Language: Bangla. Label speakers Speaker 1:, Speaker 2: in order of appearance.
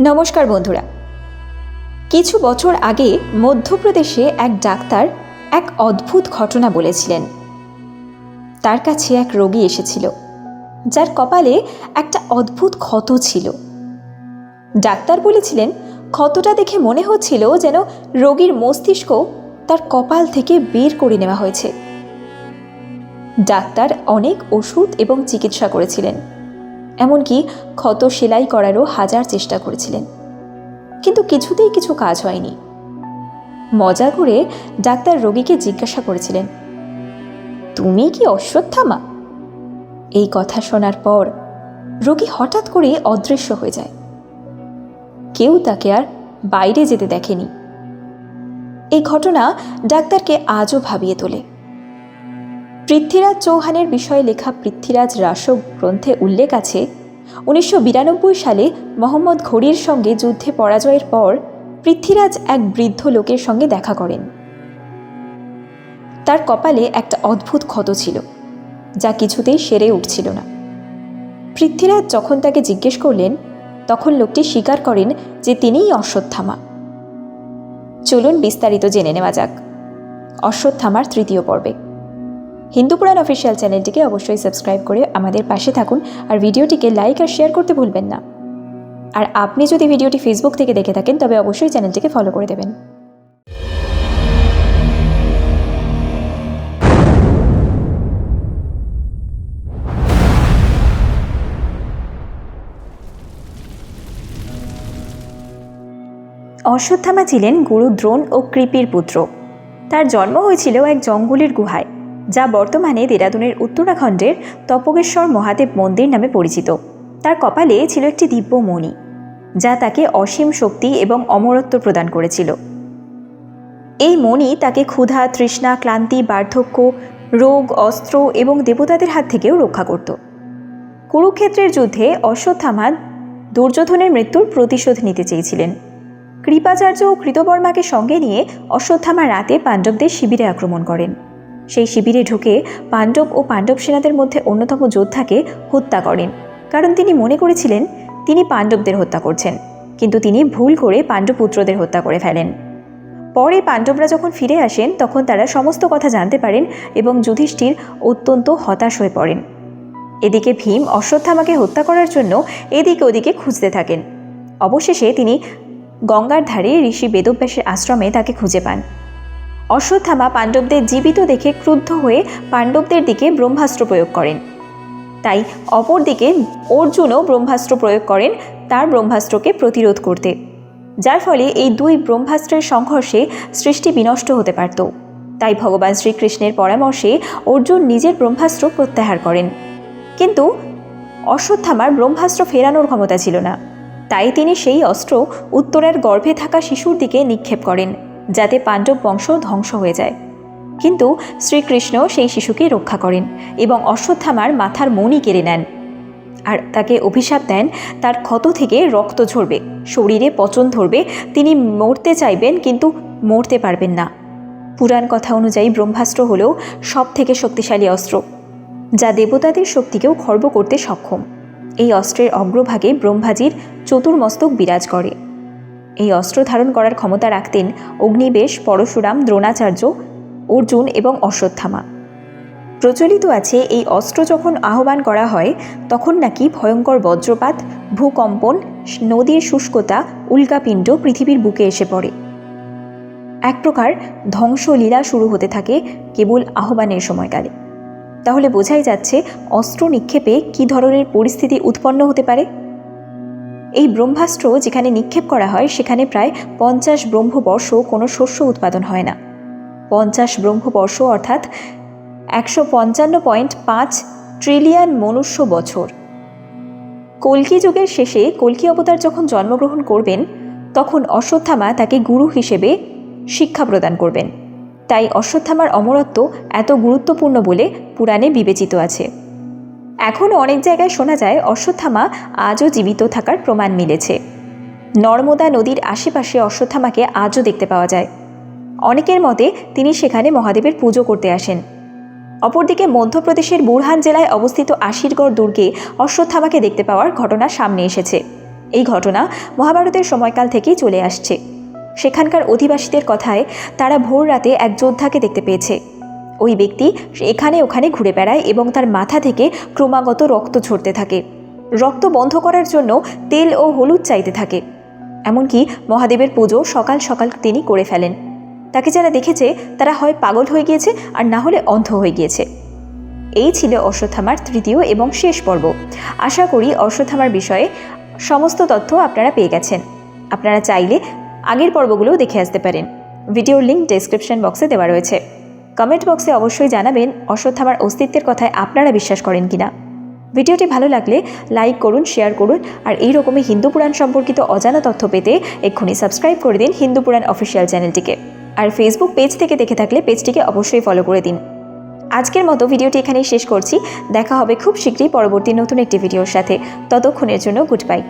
Speaker 1: নমস্কার বন্ধুরা। কিছু বছর আগে মধ্যপ্রদেশে এক ডাক্তার এক অদ্ভুত ঘটনা বলেছিলেন। তার কাছে এক রোগী এসেছিল, যার কপালে একটা অদ্ভুত ক্ষত ছিল। ডাক্তার বলেছিলেন, ক্ষতটা দেখে মনে হচ্ছিল যেন রোগীর মস্তিষ্ক তার কপাল থেকে বের করে নেওয়া হয়েছে। ডাক্তার অনেক ওষুধ এবং চিকিৎসা করেছিলেন। এমনকি ক্ষত সেলাই করারও হাজার চেষ্টা করেছিলেন। কিন্তু কিছুতেই কিছু কাজ হয়নি। মজা করে ডাক্তার রোগীকে জিজ্ঞাসা করেছিলেন, তুমি কি অশ্বত্থামা? এই কথা শোনার পর রোগী হঠাৎ করে অদৃশ্য হয়ে যায়। কেউ তাকে আর বাইরে যেতে দেখেনি। এই ঘটনা ডাক্তারকে আজও ভাবিয়ে তোলে। পৃথ্বীরাজ চৌহানের বিষয়ে লেখা পৃথ্বীরাজ রাসক গ্রন্থে উল্লেখ আছে, উনিশশো বিরানব্বই সালে মোহাম্মদ ঘড়ির সঙ্গে যুদ্ধে পরাজয়ের পর পৃথ্বীরাজ এক বৃদ্ধ লোকের সঙ্গে দেখা করেন। তার কপালে একটা অদ্ভুত ক্ষত ছিল, যা কিছুতেই সেরে উঠছিল না। পৃথ্বীরাজ যখন তাকে জিজ্ঞেস করলেন, তখন লোকটি স্বীকার করেন যে তিনিই অশ্বত্থামা। চলুন বিস্তারিত জেনে নেওয়া যাক। অশ্বত্থামার তৃতীয় পর্বে। হিন্দু পুরাণ অফিসিয়াল চ্যানেলটিকে অবশ্যই সাবস্ক্রাইব করে আমাদের পাশে থাকুন আর ভিডিওটিকে লাইক আর শেয়ার করতে ভুলবেন না। আর আপনি যদি ভিডিওটি ফেসবুক থেকে দেখে থাকেন, তবে অবশ্যই চ্যানেলটিকে ফলো করে দেবেন। অশ্বত্থামা ছিলেন গুরু দ্রোণ ও কৃপির পুত্র। তার জন্ম হয়েছিল এক জঙ্গলের গুহায়। যা বর্তমানে দেরাদুনের উত্তরাখণ্ডের তপকেশ্বর মহাদেব মন্দির নামে পরিচিত। তার কপালে ছিল একটি দিব্য মণি যা তাকে অসীম শক্তি এবং অমরত্ব প্রদান করেছিল। এই মণি তাকে ক্ষুধা, তৃষ্ণা, ক্লান্তি, বার্ধক্য, রোগ, অস্ত্র এবং দেবতাদের হাত থেকেও রক্ষা করত। কুরুক্ষেত্রের যুদ্ধে অশ্বত্থামা দুর্যোধনের মৃত্যুর প্রতিশোধ নিতে চেয়েছিলেন। কৃপাচার্য ও কৃতবর্মাকে সঙ্গে নিয়ে অশ্বত্থামা রাতে পাণ্ডবদের শিবিরে আক্রমণ করেন। সেই শিবিরে ঢুকে পাণ্ডব ও পাণ্ডব সেনাদের মধ্যে অন্যতম যোদ্ধাকে হত্যা করেন। কারণ তিনি মনে করেছিলেন, তিনি পাণ্ডবদের হত্যা করছেন। কিন্তু তিনি ভুল করে পাণ্ডবপুত্রদের হত্যা করে ফেলেন। পরে পাণ্ডবরা যখন ফিরে আসেন, তখন তারা সমস্ত কথা জানতে পারেন এবং যুধিষ্ঠির অত্যন্ত হতাশ হয়ে পড়েন। এদিকে ভীম অশ্বত্থামাকে হত্যা করার জন্য এদিকে ওদিকে খুঁজতে থাকেন। অবশেষে তিনি গঙ্গার ধারে ঋষি বেদব্যাসের আশ্রমে তাকে খুঁজে পান। অশ্বত্থামা পাণ্ডবদের জীবিত দেখে ক্রুদ্ধ হয়ে পাণ্ডবদের দিকে ব্রহ্মাস্ত্র প্রয়োগ করেন। তাই অপরদিকে অর্জুনও ব্রহ্মাস্ত্র প্রয়োগ করেন তার ব্রহ্মাস্ত্রকে প্রতিরোধ করতে, যার ফলে এই দুই ব্রহ্মাস্ত্রের সংঘর্ষে সৃষ্টি বিনষ্ট হতে পারত। তাই ভগবান শ্রীকৃষ্ণের পরামর্শে অর্জুন নিজের ব্রহ্মাস্ত্র প্রত্যাহার করেন। কিন্তু অশ্বত্থামার ব্রহ্মাস্ত্র ফেরানোর ক্ষমতা ছিল না। তাই তিনি সেই অস্ত্র উত্তরের গর্ভে থাকা শিশুর দিকে নিক্ষেপ করেন। যাতে পাণ্ডব বংশ ধ্বংস হয়ে যায়। কিন্তু শ্রীকৃষ্ণ সেই শিশুকে রক্ষা করেন এবং অশ্বত্থামার মাথার মণি কেড়ে নেন আর তাকে অভিশাপ দেন, তার ক্ষত থেকে রক্ত ঝরবে, শরীরে পচন ধরবে, তিনি মরতে চাইবেন কিন্তু মরতে পারবেন না। পুরাণ কথা অনুযায়ী ব্রহ্মাস্ত্র হলেও সব থেকে শক্তিশালী অস্ত্র, যা দেবতাদের শক্তিকেও খর্ব করতে সক্ষম। এই অস্ত্রের অগ্রভাগে ব্রহ্মাজির চতুর্মস্তক বিরাজ করে। এই অস্ত্র ধারণ করার ক্ষমতা রাখতেন অগ্নিবেশ, পরশুরাম, দ্রোণাচার্য, অর্জুন এবং অশ্বত্থামা। প্রচলিত আছে এই অস্ত্র যখন আহ্বান করা হয়, তখন নাকি ভয়ঙ্কর বজ্রপাত, ভূকম্পন, নদীর শুষ্কতা, উল্কাপিণ্ড পৃথিবীর বুকে এসে পড়ে। এক প্রকার ধ্বংসলীলা শুরু হতে থাকে কেবল আহ্বানের সময়কালে। তাহলে বোঝাই যাচ্ছে অস্ত্র নিক্ষেপে কী ধরনের পরিস্থিতি উৎপন্ন হতে পারে? এই ব্রহ্মাস্ত্র যেখানে নিক্ষেপ করা হয়, সেখানে প্রায় পঞ্চাশ ব্রহ্মবর্ষ কোনো শস্য উৎপাদন হয় না। পঞ্চাশ ব্রহ্মবর্ষ অর্থাৎ একশো পঞ্চান্ন পয়েন্ট পাঁচ ট্রিলিয়ন মনুষ্য বছর। কল্কি যুগের শেষে কল্কি অবতার যখন জন্মগ্রহণ করবেন, তখন অশ্বত্থামা তাকে গুরু হিসেবে শিক্ষা প্রদান করবেন। তাই অশ্বত্থামার অমরত্ব এত গুরুত্বপূর্ণ বলে পুরাণে বিবেচিত আছে। এখনও অনেক জায়গায় শোনা যায়, অশ্বত্থামা আজও জীবিত থাকার প্রমাণ মিলেছে। নর্মদা নদীর আশেপাশে অশ্বত্থামাকে আজও দেখতে পাওয়া যায়। অনেকের মতে তিনি সেখানে মহাদেবের পুজো করতে আসেন। অপরদিকে মধ্যপ্রদেশের বুরহান জেলায় অবস্থিত আশিরগড় দুর্গে অশ্বত্থামাকে দেখতে পাওয়ার ঘটনা সামনে এসেছে। এই ঘটনা মহাভারতের সময়কাল থেকেই চলে আসছে। সেখানকার অধিবাসীদের কথায় তারা ভোর রাতে এক যোদ্ধাকে দেখতে পেয়েছে। ওই ব্যক্তি এখানে ওখানে ঘুরে বেড়ায় এবং তার মাথা থেকে ক্রমাগত রক্ত ঝরতে থাকে। রক্ত বন্ধ করার জন্য তেল ও হলুদ চাইতে থাকে। এমনকি মহাদেবের পুজো সকাল সকাল তিনি করে ফেলেন। তাকে যারা দেখেছে, তারা হয় পাগল হয়ে গিয়েছে আর না হলে অন্ধ হয়ে গিয়েছে। এই ছিল অশ্বত্থামার তৃতীয় এবং শেষ পর্ব। আশা করি অশ্বত্থামার বিষয়ে সমস্ত তথ্য আপনারা পেয়ে গেছেন। আপনারা চাইলে আগের পর্বগুলোও দেখে আসতে পারেন। ভিডিওর লিঙ্ক ডেসক্রিপশন বক্সে দেওয়া রয়েছে। কমেন্ট বক্সে অবশ্যই জানাবেন অশ্বত্থামার অস্তিত্বের কথায় আপনারা বিশ্বাস করেন কিনা। ভিডিওটি ভালো লাগলে লাইক করুন, শেয়ার করুন, আর এই রকমই হিন্দু পুরাণ সম্পর্কিত অজানা তথ্য পেতে এক্ষুনি সাবস্ক্রাইব করে দিন হিন্দু পুরাণ অফিসিয়াল চ্যানেলটিকে। আর ফেসবুক পেজ থেকে দেখে থাকলে পেজটিকে অবশ্যই ফলো করে দিন। আজকের মতো ভিডিওটি এখানেই শেষ করছি। দেখা হবে খুব শীঘ্রই পরবর্তী নতুন একটি ভিডিওর সাথে। ততক্ষণের জন্য গুড বাই